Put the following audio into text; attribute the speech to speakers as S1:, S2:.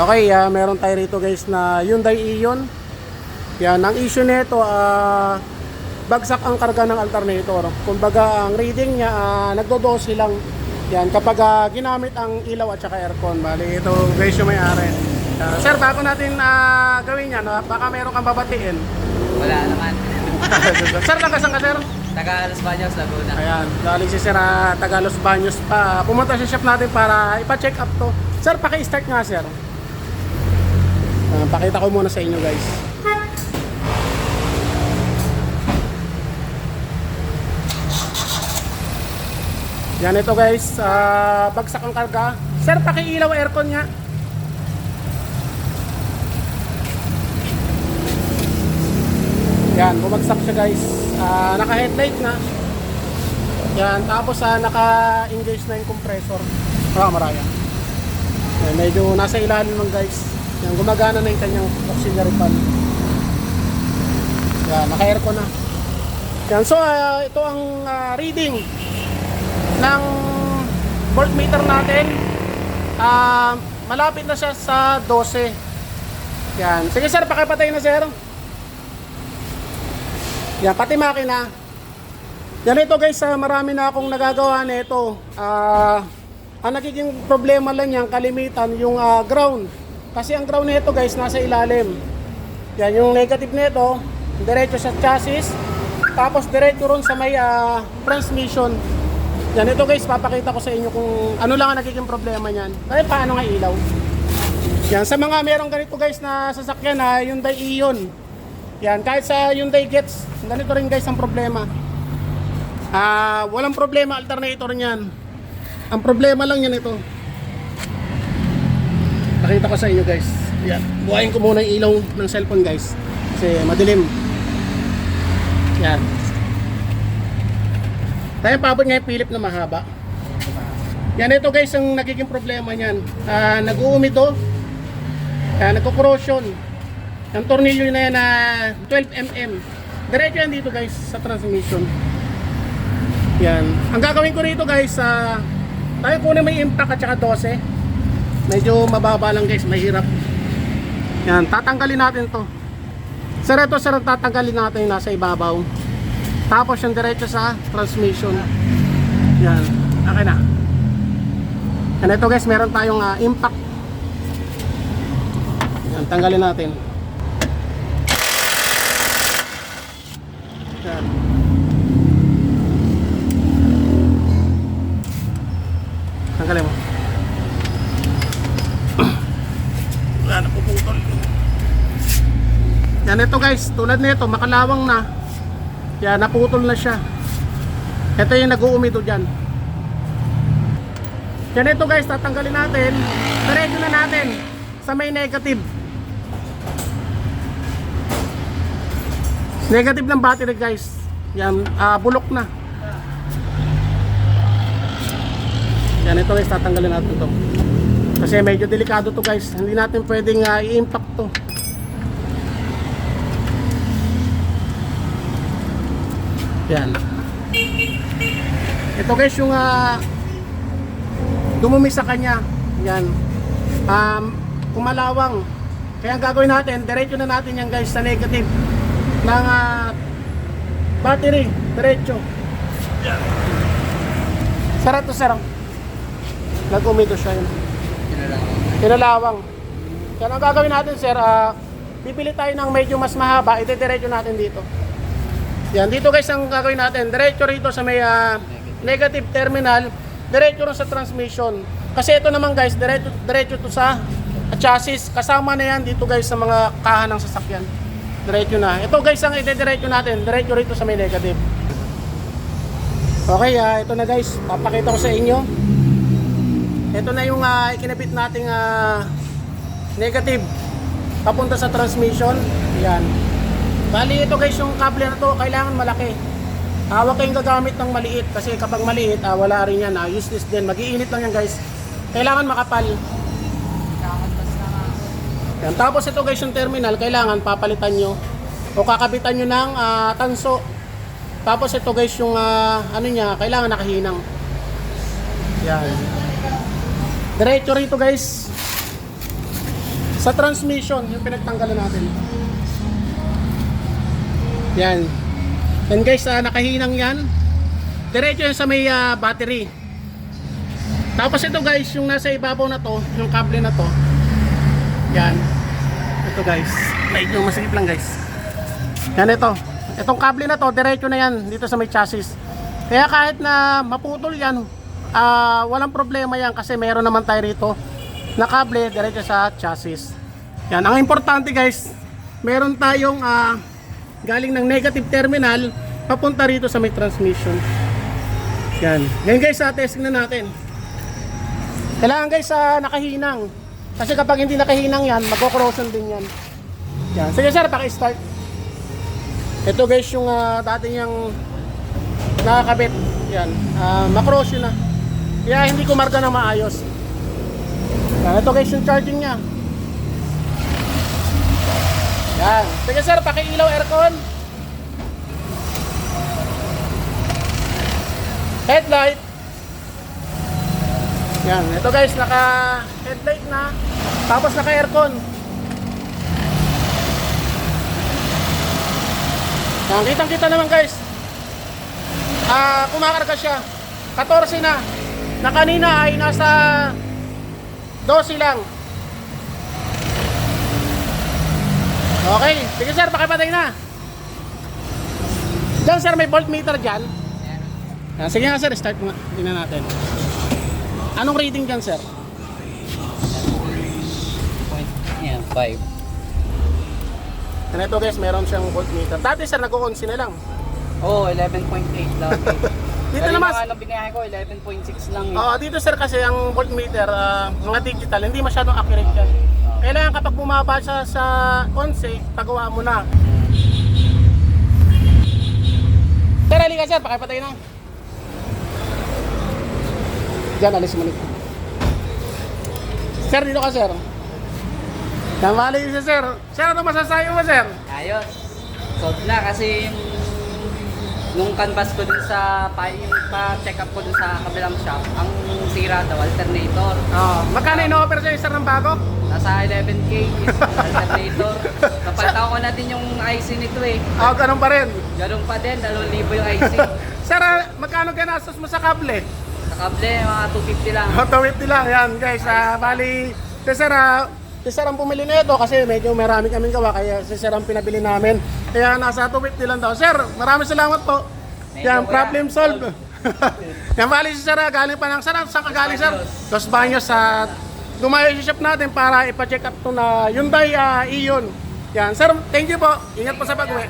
S1: Okay, ah, meron tayo rito guys na Hyundai Ion. Yan, ang issue nito, ah, bagsak ang karga ng alternator. Kumbaga, ang reading niya, ah, nagdodose lang. Yan, kapag ah, ginamit ang ilaw at saka aircon. Bali, ito guys yung may-ari. Ah, sir, bago natin ah, gawin yan, ah, baka meron kang babatiin.
S2: Wala naman.
S1: sir, nagasan ka sir?
S2: Taga Los Baños, Laguna.
S1: Ayan, galing si Sir ah, taga Los Baños pa. Pumunta sa shop natin para ipa-check up to. Sir, paki-start nga sir. Ah, pakita ko muna sa inyo guys. Yan ito guys, ah, bagsak ang karga. Sir, paki-ilaw aircon nga. Yan, bumagsak siya guys. Ah, naka-headlight na. Yan, tapos ah, naka-engage na yung compressor. Ah, maraya. Yan, medyo nasa ilalim ng guys. Yan, gumagana na yung kanyang auxiliary fan. Yan, naka-aircon na. Yan, so ah, ito ang ah, reading ng voltmeter natin. Ah, malapit na siya sa 12. Yan. Sige sir, pakipatay na sir. Yan, pati makina. Yan ito guys, ah, marami na akong nagagawa nito. Ah, ang nagiging problema lang yan, kalimitan, yung ah, ground. Kasi ang ground nito guys, nasa ilalim. Yan, yung negative nito, diretso sa chassis, tapos diretso ron sa may ah, transmission. Yan, ito guys, papakita ko sa inyo kung ano lang ang nagiging problema niyan. Kaya paano nga ilaw. Yan, sa mga merong ganito guys na sasakyan na Hyundai Ion. Yan, kahit sa Hyundai Gets, ganito rin guys ang problema. Ah, walang problema alternator niyan. Ang problema lang yan ito. Pakita ko sa inyo guys. Yan, buhayin ko muna yung ilaw ng cellphone guys. Kasi madilim. Yan. Tayo paabot nga yung Philip na mahaba. Yan ito guys ang nagiging problema niyan. Ah, nag-uumi to. Ah, nagko-corrosion. Ang tornilyo na yan na 12mm. Diretso yan dito guys sa transmission. Yan. Ang gagawin ko rito guys, sa tayo kunin may impact at saka 12. Medyo mababa lang guys, mahirap. Yan, tatanggalin natin to. Sir, ito sir, tatanggalin natin yung nasa ibabaw. Tapos yung diretso sa transmission. Yan, okay na. Yan, ito guys, meron tayong ah, impact. Yan, tanggalin natin. Yan. Tanggalin mo. Wala na puputol. Yan ito guys, tulad nito, makalawang na. Yan, naputol na siya. Ito yung nag-uumito dyan. Yan ito guys, tatanggalin natin. Diretso na natin sa may negative. Negative ng battery guys. Yan, ah, bulok na. Yan ito guys, tatanggalin natin to. Kasi medyo delikado to guys. Hindi natin pwedeng ah, i-impact to. Yan. Ito guys yung ah, dumumi sa kanya. Yan. Um, kumalawang. Kaya ang gagawin natin, diretso na natin yan guys sa negative ng ah, battery. Diretso. Yan. Sarap to sarap. Nag-umito siya yun. Pinalawang. Kaya ang gagawin natin sir, ah, pipili tayo ng medyo mas mahaba, ite-diretso natin dito. Yan, dito guys ang gagawin natin, diretso rito sa may ah, negative terminal, diretso rin sa transmission. Kasi ito naman guys, diretso, diretso to sa chassis. Kasama na yan dito guys sa mga kaha ng sasakyan. Diretso na. Ito guys ang ite-diretso natin, diretso rito sa may negative. Okay, ah, ito na guys, papakita ko sa inyo. Ito na yung ah, ikinabit nating ah, negative papunta sa transmission. Yan. Bali ito guys yung cable na to kailangan malaki. Ah, huwag kayong gagamit ng maliit kasi kapag maliit ah, wala rin yan. Ah, useless din. Mag-iinit lang yan guys. Kailangan makapal. Yan. Tapos ito guys yung terminal kailangan papalitan nyo o kakabitan nyo ng ah, tanso. Tapos ito guys yung ah, ano niya kailangan nakahinang. Yan. Diretso rito guys. Sa transmission, yung pinagtanggalan natin. Yan. And guys, ah, nakahinang yan. Diretso yan sa may ah, battery. Tapos ito guys, yung nasa ibabaw na to, yung kable na to. Yan. Ito guys. Medyo masikip lang guys. Yan ito. Itong kable na to, diretso na yan dito sa may chassis. Kaya kahit na maputol yan, ah, walang problema yan kasi meron naman tayo rito na kable diretso sa chassis. Yan, ang importante guys, meron tayong ah, galing ng negative terminal papunta rito sa may transmission. Yan. Yan guys, sa testing na natin. Kailangan guys sa nakahinang. Kasi kapag hindi nakahinang yan, magko-corrosion din yan. Yan. Sige sir, paki-start. Ito guys yung uh, dati niyang nakakabit. Yan. Uh, makrosyo na. Kaya hindi ko marga na maayos. Yan. Ito guys yung charging niya. Yan. Sige sir, paki-ilaw aircon. Headlight. Yan. Ito guys, naka headlight na. Tapos naka aircon. Yan, kitang kita naman guys. Ah, kumakarga siya. 14 na. Na kanina ay nasa 12 lang. Okay, sige sir, pakipatay na. Diyan sir, may voltmeter dyan. Yan, sige nga sir, start mo nga. Tingnan natin. Anong rating dyan sir?
S2: Yan, 5.
S1: Yan ito guys, meron siyang voltmeter. Dati sir, nag-consi na lang.
S2: Oo, oh, 11.8 lang.
S1: Dito naman,
S2: nung binayahe ko, 11.6 lang. eh.
S1: Oo, dito sir kasi ang voltmeter, ah, mga digital, hindi masyadong accurate yan. Kailangan kapag bumaba siya sa 11, pagawa mo na. Sir, halika sir, pakipatay na. Diyan, alis mo nito. Sir, dito ka sir. Namali si sir. Sir, ano masasabi mo sir?
S2: Ayos. Solve na kasi nung canvas ko dun sa pa, yung pa-check up ko dun sa kabilang shop, ang sira daw alternator.
S1: Oo. Magkano in-offer sa'yo sir ng bago?
S2: Nasa 11k is alternator. Kapalitan ko natin yung IC nito eh.
S1: Oo, ganun pa rin.
S2: Ganun pa din, 2,000 yung IC.
S1: Sir, ah, magkano ginastos mo sa kable?
S2: Sa kable, mga 250 lang.
S1: Oh, 250 lang yan guys. Ah, bali, si Sir, ah, si Sir ang pumili nito kasi medyo marami kaming gawa kaya si Sir ang pinabili namin. Kaya nasa 250 lang daw. Sir, maraming salamat po.
S2: Medyo
S1: Yan, problem solved. yan, bali si Sir, ah, galing pa ng Sir, saan ka galing Sir? Dos Baños sa dumayo sa shop natin para ipa-check up to na Hyundai uh, Ion. Yan, Sir, thank you po. Ingat po sa pag-uwi.